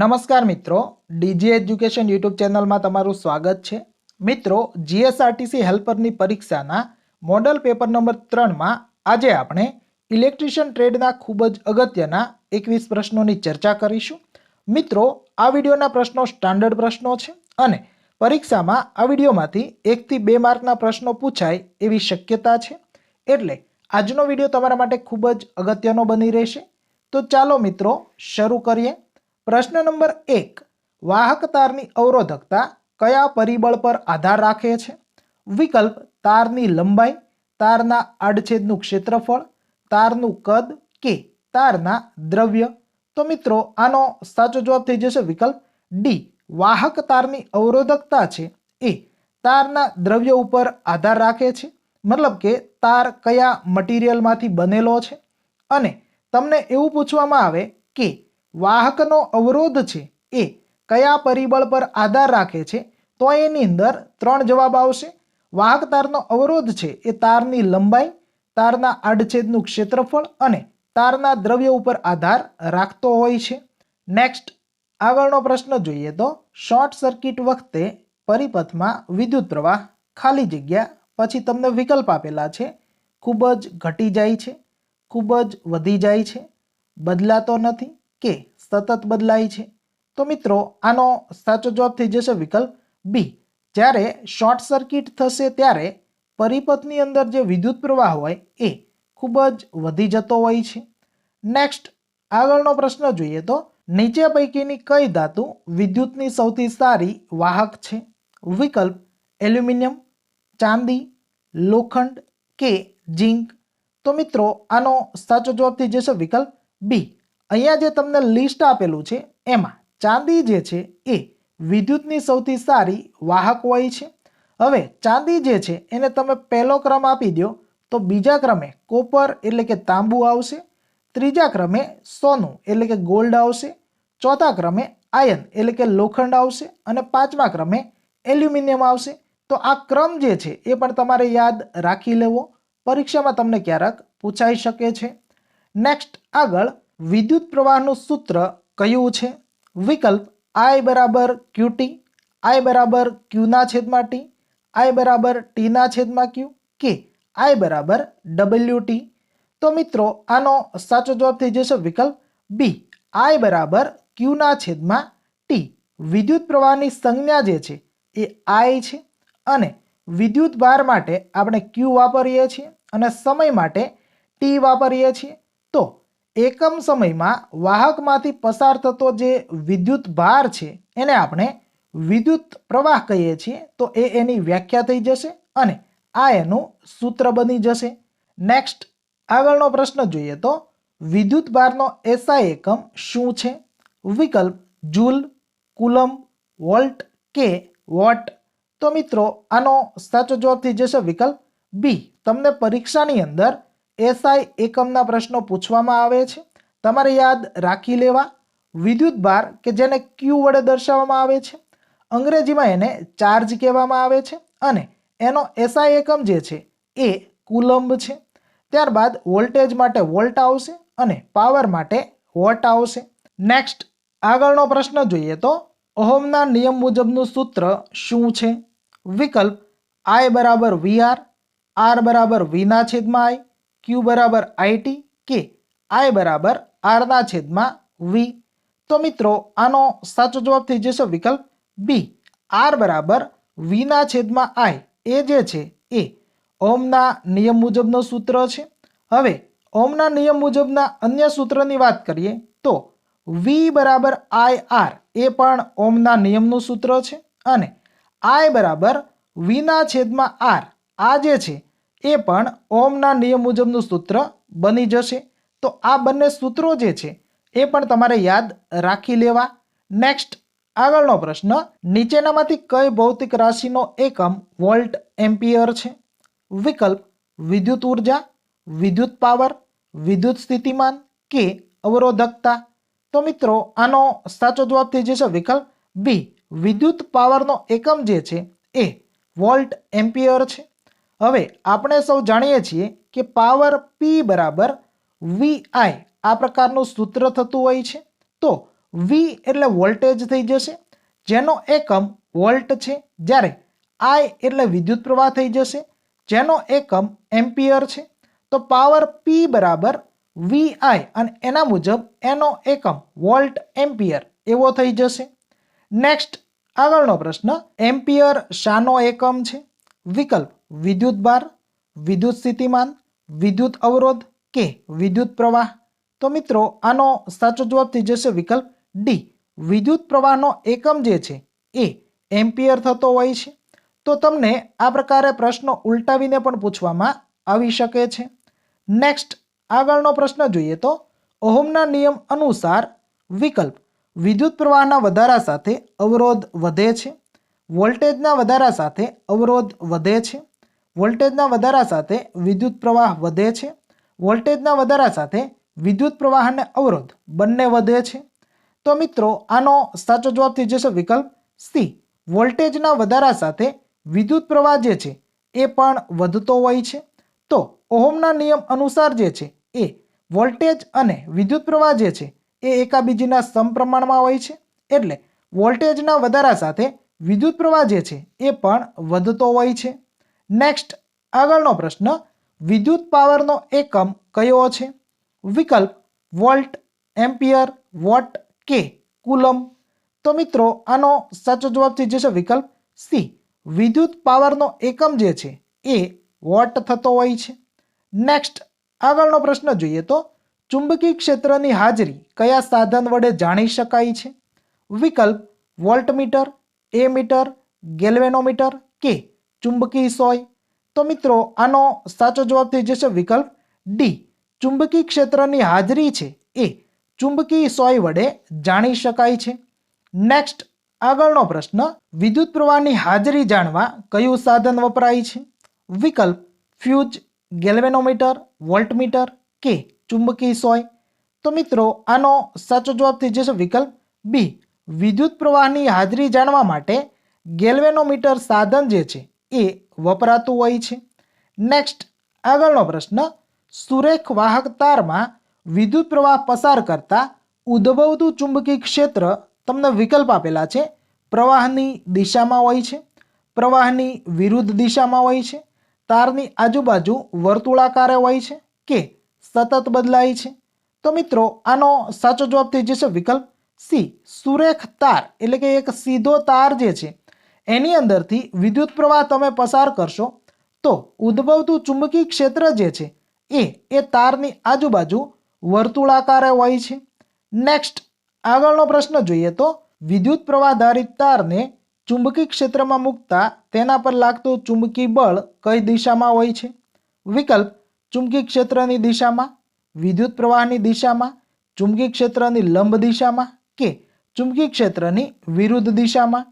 નમસ્કાર મિત્રો, DG education YouTube ચેનલમાં તમારું સ્વાગત છે. મિત્રો, જીએસઆરટીસી હેલ્પરની પરીક્ષાના મોડલ પેપર નંબર ત્રણમાં આજે આપણે ઇલેક્ટ્રિશિયન ટ્રેડના ખૂબ જ અગત્યના એકવીસ પ્રશ્નોની ચર્ચા કરીશું. મિત્રો, આ વિડીયોના પ્રશ્નો સ્ટાન્ડર્ડ પ્રશ્નો છે અને પરીક્ષામાં આ વિડીયોમાંથી એકથી બે માર્કના પ્રશ્નો પૂછાય એવી શક્યતા છે. એટલે આજનો વીડિયો તમારા માટે ખૂબ જ અગત્યનો બની રહેશે. તો ચાલો મિત્રો, શરૂ કરીએ. પ્રશ્ન નંબર એક, વાહક તારની અવરોધકતા કયા પરિબળ પર આધાર રાખે છે? વિકલ્પ, તારની લંબાઈ, તારના આડછેદનું ક્ષેત્રફળ, તારનું કદ કે તારના દ્રવ્ય? તો મિત્રો, આનો સાચો જવાબ થઈ જશે વિકલ્પ ડી વાહક તારની અવરોધકતા છે એ તારના દ્રવ્ય ઉપર આધાર રાખે છે. મતલબ કે તાર કયા મટીરિયલમાંથી બનેલો છે? અને તમને એવું પૂછવામાં આવે કે વાહકનો અવરોધ છે એ કયા પરિબળ પર આધાર રાખે છે, તો એની અંદર ત્રણ જવાબ આવશે. વાહક તારનો અવરોધ છે એ તારની લંબાઈ, તારના આડછેદનું ક્ષેત્રફળ અને તારના દ્રવ્ય ઉપર આધાર રાખતો હોય છે. નેક્સ્ટ આગળનો પ્રશ્ન જોઈએ તો શોર્ટ સર્કિટ વખતે પરિપથમાં વિદ્યુત પ્રવાહ ખાલી જગ્યા પછી તમને વિકલ્પ આપેલા છે. ખૂબ જ ઘટી જાય છે, ખૂબ જ વધી જાય છે, બદલાતો નથી કે સતત બદલાય છે? તો મિત્રો, આનો સાચો જવાબ થઈ જશે વિકલ્પ બી જ્યારે શોર્ટ સર્કિટ થશે ત્યારે પરિપથની અંદર જે વિદ્યુત પ્રવાહ હોય એ ખૂબ જ વધી જતો હોય છે. નેક્સ્ટ આગળનો પ્રશ્ન જોઈએ તો નીચે પૈકીની કઈ ધાતુ વિદ્યુતની સૌથી સારી વાહક છે? વિકલ્પ એલ્યુમિનિયમ, ચાંદી, લોખંડ કે ઝીંક? તો મિત્રો, આનો સાચો જવાબ થઈ જશે વિકલ્પ બી અહીંયા જે તમને લિસ્ટ આપેલું છે, એમાં ચાંદી જે છે એ વિદ્યુતની સૌથી સારી વાહક હોય છે. હવે ચાંદી જે છે, એને તમે પહેલો ક્રમ આપી દો તો બીજા ક્રમે કોપર એટલે કે તાંબુ આવશે, ત્રીજા ક્રમે સોનું એટલે કે ગોલ્ડ આવશે, ચોથા ક્રમે આયન એટલે કે લોખંડ આવશે અને પાંચમા ક્રમે એલ્યુમિનિયમ આવશે. તો આ ક્રમ જે છે, એ પણ તમારે યાદ રાખી લેવો. પરીક્ષામાં તમને ક્યારેક પૂછાઈ શકે છે. નેક્સ્ટ આગળ વિદ્યુત પ્રવાહનું સૂત્ર કયું છે? વિકલ્પ આઈ બરાબર ક્યુટી આઈ બરાબર ક્યુના છેદમાં ટી આઈ બરાબર ટીના છેદમાં ક્યુ કે આઈ બરાબર ડબલ્યુ ટી તો મિત્રો, આનો સાચો જવાબ થઈ જશે વિકલ્પ બી આઈ બરાબર ક્યુના છેદમાં ટી વિદ્યુત પ્રવાહની સંજ્ઞા જે છે એ આઈ છે અને વિદ્યુત ભાર માટે આપણે ક્યુ વાપરીએ છીએ અને સમય માટે ટી વાપરીએ છીએ. તો એકમ સમયમાં વાહકમાંથી પસાર થતો જે વિદ્યુત ભાર છે, એને આપણે વિદ્યુત પ્રવાહ કહીએ છીએ, તો એ એની વ્યાખ્યા થઈ જશે અને આ એનું સૂત્ર બની જશે. નેક્સ્ટ આગળનો પ્રશ્ન જોઈએ તો, વિદ્યુત ભારનો એસઆઈ એકમ શું છે? વિકલ્પ જૂલ કુલમ વોલ્ટ કે વોટ. તો મિત્રો, આનો સાચો જવાબ થઈ જશે વિકલ્પ બી તમને પરીક્ષાની અંદર એસઆઈ એકમના પ્રશ્નો પૂછવામાં આવે છે. તમારે યાદ રાખી લેવા વિદ્યુત ભાર કે જેને ક્યુ વડે દર્શાવવામાં આવે છે. અંગ્રેજીમાં એને ચાર્જ કહેવામાં આવે છે અને એનો એસઆઈ એકમ જે છે એ કુલંબ છે. ત્યારબાદ વોલ્ટેજ માટે વોલ્ટ આવશે અને પાવર માટે વોટ આવશે. નેક્સ્ટ, આગળનો પ્રશ્ન જોઈએ તો ઓહમના નિયમ મુજબનું સૂત્ર શું છે? વિકલ્પ, આઈ બરાબર વી આર આર બરાબર વીના છેદમાં આઈ. ક્યુ બરાબર આઈટી કે આઈ બરાબર આરના છેદમાં વી તો મિત્રો, આનો સાચો જવાબ થઈ જશે વિકલ્પ બી આર બરાબર વીના છેદમાં આઈ એ જે છે, એ ઓમના નિયમ મુજબનો સૂત્ર છે. હવે ઓમના નિયમ મુજબના અન્ય સૂત્રની વાત કરીએ, તો વી બરાબર આઈ આર એ પણ ઓમના નિયમનું સૂત્ર છે. અને આઈ બરાબર વીના છેદમાં આર આ જે છે એ પણ ઓમના નિયમ મુજબનું સૂત્ર બની જશે. તો આ બંને સૂત્રો જે છે, એ પણ તમારે યાદ રાખી લેવા. નેક્સ્ટ આગળનો પ્રશ્ન, નીચેનામાંથી કઈ ભૌતિક રાશિનો એકમ વોલ્ટ એમ્પિયર છે? વિકલ્પ, વિદ્યુત ઊર્જા, વિદ્યુત પાવર, વિદ્યુત સ્થિતિમાન કે અવરોધકતા? તો મિત્રો, આનો સાચો જવાબ થઈ જશે વિકલ્પ બી. વિદ્યુત પાવરનો એકમ જે છે, એ વોલ્ટ એમ્પિયર છે. હવે આપણે સૌ જાણીએ છીએ કે પાવર પી બરાબર વી આઈ આ પ્રકારનું સૂત્ર થતું હોય છે. તો વી એટલે વોલ્ટેજ થઈ જશે, જેનો એકમ વોલ્ટ છે. જ્યારે આઈ એટલે વિદ્યુત પ્રવાહ થઈ જશે, જેનો એકમ એમ્પિયર છે. તો પાવર પી બરાબર વી આઈ અને એના મુજબ એનો એકમ વોલ્ટ એમ્પિયર એવો થઈ જશે. નેક્સ્ટ આગળનો પ્રશ્ન, એમ્પિયર શાનો એકમ છે? વિકલ્પ વિદ્યુત ભાર, વિદ્યુત સ્થિતિમાન, વિદ્યુત અવરોધ કે વિદ્યુત પ્રવાહ? તો મિત્રો, આનો સાચો જવાબ થઈ જશે વિકલ્પ ડી વિદ્યુત પ્રવાહનો એકમ જે છે, એ એમ્પિયર થતો હોય છે. તો તમને આ પ્રકારે પ્રશ્નો ઉલટાવીને પણ પૂછવામાં આવી શકે છે. નેક્સ્ટ આગળનો પ્રશ્ન જોઈએ તો ઓહમના નિયમ અનુસાર વિકલ્પ વિદ્યુત પ્રવાહના વધારા સાથે અવરોધ વધે છે. વોલ્ટેજના વધારા સાથે અવરોધ વધે છે. વોલ્ટેજના વધારા સાથે વિદ્યુત પ્રવાહ વધે છે. વોલ્ટેજના વધારા સાથે વિદ્યુત પ્રવાહ અને અવરોધ બંને વધે છે. તો મિત્રો, આનો સાચો જવાબ થઈ જશે વિકલ્પ સી. વોલ્ટેજના વધારા સાથે વિદ્યુત પ્રવાહ જે છે એ પણ વધતો હોય છે. તો ઓહોમના નિયમ અનુસાર જે છે એ વોલ્ટેજ અને વિદ્યુત પ્રવાહ જે છે એ એકાબીજીના સમપ્રમાણમાં હોય છે. એટલે વોલ્ટેજના વધારા સાથે વિદ્યુત પ્રવાહ જે છે એ પણ વધતો હોય છે. નેક્સ્ટ આગળનો પ્રશ્ન, વિદ્યુત પાવરનો એકમ કયો છે? વિકલ્પ, વોલ્ટ, એમ્પિયર, વોટ કે કુલમ તો મિત્રો, આનો સાચો જવાબ થઈ જશે વિકલ્પ સી વિદ્યુત પાવરનો એકમ જે છે, એ વોટ થતો હોય છે. નેક્સ્ટ આગળનો પ્રશ્ન જોઈએ તો, ચુંબકીય ક્ષેત્રની હાજરી કયા સાધન વડે જાણી શકાય છે? વિકલ્પ, વોલ્ટમીટર એ મીટર ગેલ્વેનોમીટર, કે ચુંબકીય સોય. તો મિત્રો, આનો સાચો જવાબ થઈ જશે વિકલ્પ ડી ચુંબકીય ક્ષેત્રની હાજરી છે એ ચુંબકીય સોય વડે જાણી શકાય છે. નેક્સ્ટ આગળનો પ્રશ્ન, વિદ્યુત પ્રવાહની હાજરી જાણવા કયું સાધન વપરાય છે? વિકલ્પ ફ્યુઝ ગેલ્વેનોમીટર, વોલ્ટમીટર કે ચુંબકીય સોય. તો મિત્રો, આનો સાચો જવાબ થઈ જશે વિકલ્પ બી વિદ્યુત પ્રવાહની હાજરી જાણવા માટે ગેલ્વેનોમીટર સાધન જે છે એ વપરાતું હોય છે. નેક્સ્ટ આગળનો પ્રશ્ન, સુરેખ વાહક તારમાં વિદ્યુત પ્રવાહ પસાર કરતા ઉદ્ભવતું ચુંબકીય ક્ષેત્ર તમને વિકલ્પ આપેલા છે. પ્રવાહની દિશામાં હોય છે, પ્રવાહની વિરુદ્ધ દિશામાં હોય છે, તારની આજુબાજુ વર્તુળાકારે હોય છે કે સતત બદલાય છે. તો મિત્રો, આનો સાચો જવાબ થઈ જશે વિકલ્પ સી, સુરેખ તાર, એટલે કે એક સીધો તાર જે છે એની અંદરથી વિદ્યુત પ્રવાહ તમે પસાર કરશો, તો ઉદ્ભવતું ચુંબકીય ક્ષેત્ર જે છે, એ એ તારની આજુબાજુ વર્તુળાકારે હોય છે. નેક્સ્ટ આગળનો પ્રશ્ન જોઈએ તો વિદ્યુત પ્રવાહ ધારિત તારને ચુંબકીય ક્ષેત્રમાં મૂકતા તેના પર લાગતું ચુંબકીય બળ કઈ દિશામાં હોય છે? વિકલ્પ, ચુંબકીય ક્ષેત્રની દિશામાં વિદ્યુત પ્રવાહની દિશામાં, ચુંબકીય ક્ષેત્રની લંબ દિશામાં કે ચુંબકીય ક્ષેત્રની વિરુદ્ધ દિશામાં?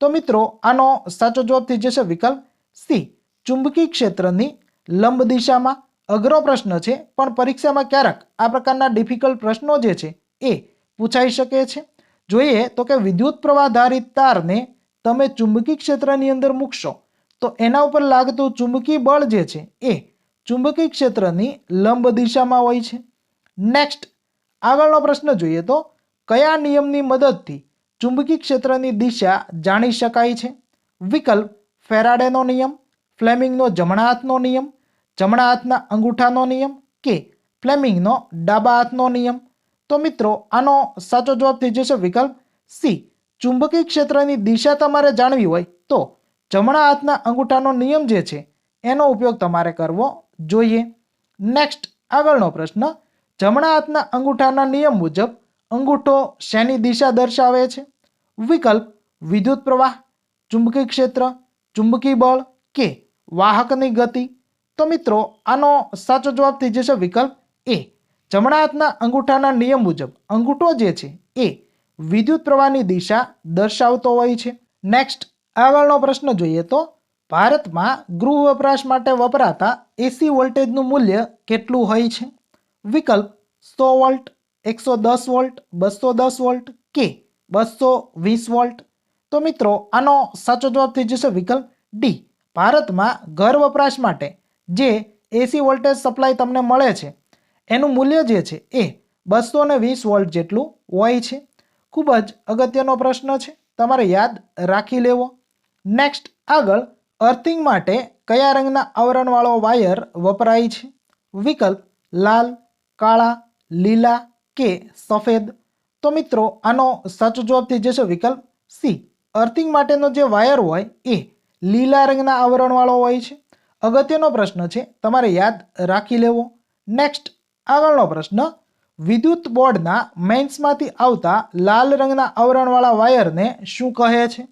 તો મિત્રો, આનો સાચો જવાબ થઈ જશે વિકલ્પ સી. ચુંબકીય ક્ષેત્રની લંબ દિશામાં અઘરો પ્રશ્ન છે, પણ પરીક્ષામાં ક્યારેક આ પ્રકારના ડિફિકલ્ટ પ્રશ્નો જે છે એ પૂછાઈ શકે છે. જોઈએ તો કે વિદ્યુત પ્રવાહ ધારિત તારને તમે ચુંબકીય ક્ષેત્રની અંદર મૂકશો, તો એના ઉપર લાગતું ચુંબકીય બળ જે છે એ ચુંબકીય ક્ષેત્રની લંબ દિશામાં હોય છે. નેક્સ્ટ આગળનો પ્રશ્ન જોઈએ તો કયા નિયમની મદદથી ચુંબકીય ક્ષેત્રની દિશા જાણી શકાય છે. વિકલ્પ, ફેરાડેનો નિયમ, ફ્લેમિંગનો જમણા હાથનો નિયમ, જમણા હાથના અંગૂઠાનો નિયમ કે ફ્લેમિંગનો ડાબા હાથનો નિયમ. તો મિત્રો, આનો સાચો જવાબ થઈ જશે વિકલ્પ સી. ચુંબકીય ક્ષેત્રની દિશા તમારે જાણવી હોય તો જમણા હાથના અંગૂઠાનો નિયમ જે છે, એનો ઉપયોગ તમારે કરવો જોઈએ. નેક્સ્ટ, આગળનો પ્રશ્ન. જમણા હાથના અંગૂઠાના નિયમ મુજબ અંગૂઠો શેની દિશા દર્શાવે છે? વિકલ્પ, વિદ્યુત પ્રવાહ, ચુંબકીય ક્ષેત્ર, ચુંબકીય બળ કે વાહકની ગતિ? તો મિત્રો, આનો સાચો જવાબ થઈ જશે વિકલ્પ એ. જમણા હાથના અંગૂઠાના નિયમ મુજબ, અંગૂઠો જે છે એ વિદ્યુત પ્રવાહની દિશા દર્શાવતો હોય છે. નેક્સ્ટ આગળનો પ્રશ્ન જોઈએ તો, ભારતમાં ગૃહ વપરાશ માટે વપરાતા એસી વોલ્ટેજનું મૂલ્ય કેટલું હોય છે? વિકલ્પ, સો વોલ્ટ. એકસો દસ વોલ્ટ, બસો દસ વોલ્ટ કે બસો વીસ વોલ્ટ. તો મિત્રો, આનો સાચો જવાબ થઈ જશે વિકલ્પ ડી. ભારતમાં ઘર વપરાશ માટે જે એસી વોલ્ટેજ સપ્લાય તમને મળે છે, એનું મૂલ્ય જે છે એ બસો ને વીસ વોલ્ટ જેટલું હોય છે. ખૂબ જ અગત્યનો પ્રશ્ન છે, તમારે યાદ રાખી લેવો. નેક્સ્ટ આગળ અર્થિંગ માટે કયા રંગના આવરણવાળો વાયર વપરાય છે? વિકલ્પ લાલ, કાળા, લીલા કે સફેદ? તો મિત્રો, આનો સાચો જવાબ થઈ જશે વિકલ્પ સી. અર્થિંગ માટેનો જે વાયર હોય એ લીલા રંગના આવરણવાળો હોય છે. અગત્યનો પ્રશ્ન છે, તમારે યાદ રાખી લેવો. નેક્સ્ટ આગળનો પ્રશ્ન. વિદ્યુત બોર્ડના મેન્સમાંથી આવતા લાલ રંગના આવરણવાળા વાયરને શું કહે છે?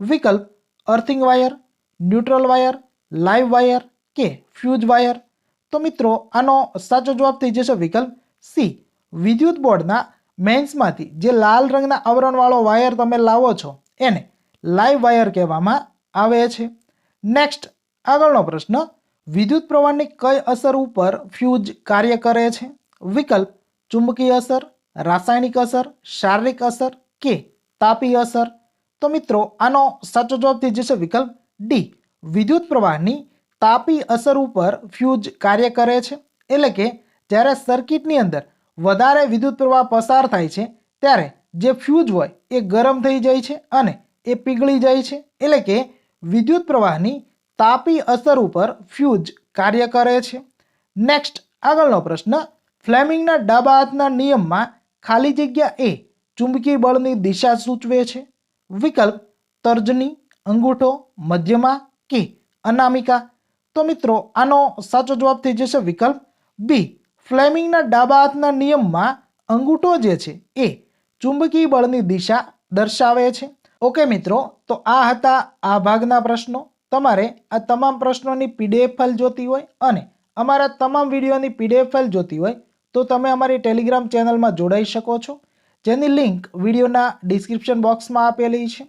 વિકલ્પ earthing wire neutral wire live wire કે ફ્યુઝ વાયર તો મિત્રો, આનો સાચો જવાબ થઈ જશે વિકલ્પ સી. વિદ્યુત બોર્ડના મેન્સમાંથી જે લાલ રંગના આવરણવાળો વાયર તમે લાવો છો, એને લાઈવ વાયર કહેવામાં આવે છે. નેક્સ્ટ આગળનો પ્રશ્ન, વિદ્યુત પ્રવાહની કઈ અસર ઉપર ફ્યુઝ કાર્ય કરે છે? વિકલ્પ, ચુંબકીય અસર, રાસાયણિક અસર, શારીરિક અસર કે તાપી અસર? તો મિત્રો, આનો સાચો જવાબ થઈ જશે વિકલ્પ ડી વિદ્યુત પ્રવાહની તાપી અસર ઉપર ફ્યુઝ કાર્ય કરે છે. એટલે કે જ્યારે સર્કિટની અંદર વધારે વિદ્યુત પ્રવાહ પસાર થાય છે, ત્યારે જે ફ્યુઝ હોય એ ગરમ થઈ જાય છે અને એ પીગળી જાય છે. એટલે કે વિદ્યુત પ્રવાહની તાપી અસર ઉપર ફ્યુઝ કાર્ય કરે છે. નેક્સ્ટ આગળનો પ્રશ્ન. ફ્લેમિંગના ડાબા હાથના નિયમમાં ખાલી જગ્યા એ ચુંબકીય બળની દિશા સૂચવે છે. વિકલ્પ, તર્જની, અંગૂઠો, મધ્યમાં કે અનામિકા. તો મિત્રો, આનો સાચો જવાબ થઈ જશે વિકલ્પ બી. ફ્લેમિંગના ડાબા હાથના નિયમમાં અંગૂઠો જે છે એ ચુંબકીય બળની દિશા દર્શાવે છે. ઓકે મિત્રો, તો આ હતા આ ભાગના પ્રશ્નો. તમારે આ તમામ પ્રશ્નોની પીડીએફ ફાઇલ જોતી હોય અને અમારા તમામ વિડીયોની પીડીએફ ફાઇલ જોતી હોય તો તમે અમારી ટેલિગ્રામ ચેનલમાં જોડાઈ શકો છો, જેની લિંક વિડીયોના ડિસ્ક્રિપ્શન બોક્સમાં આપેલી છે.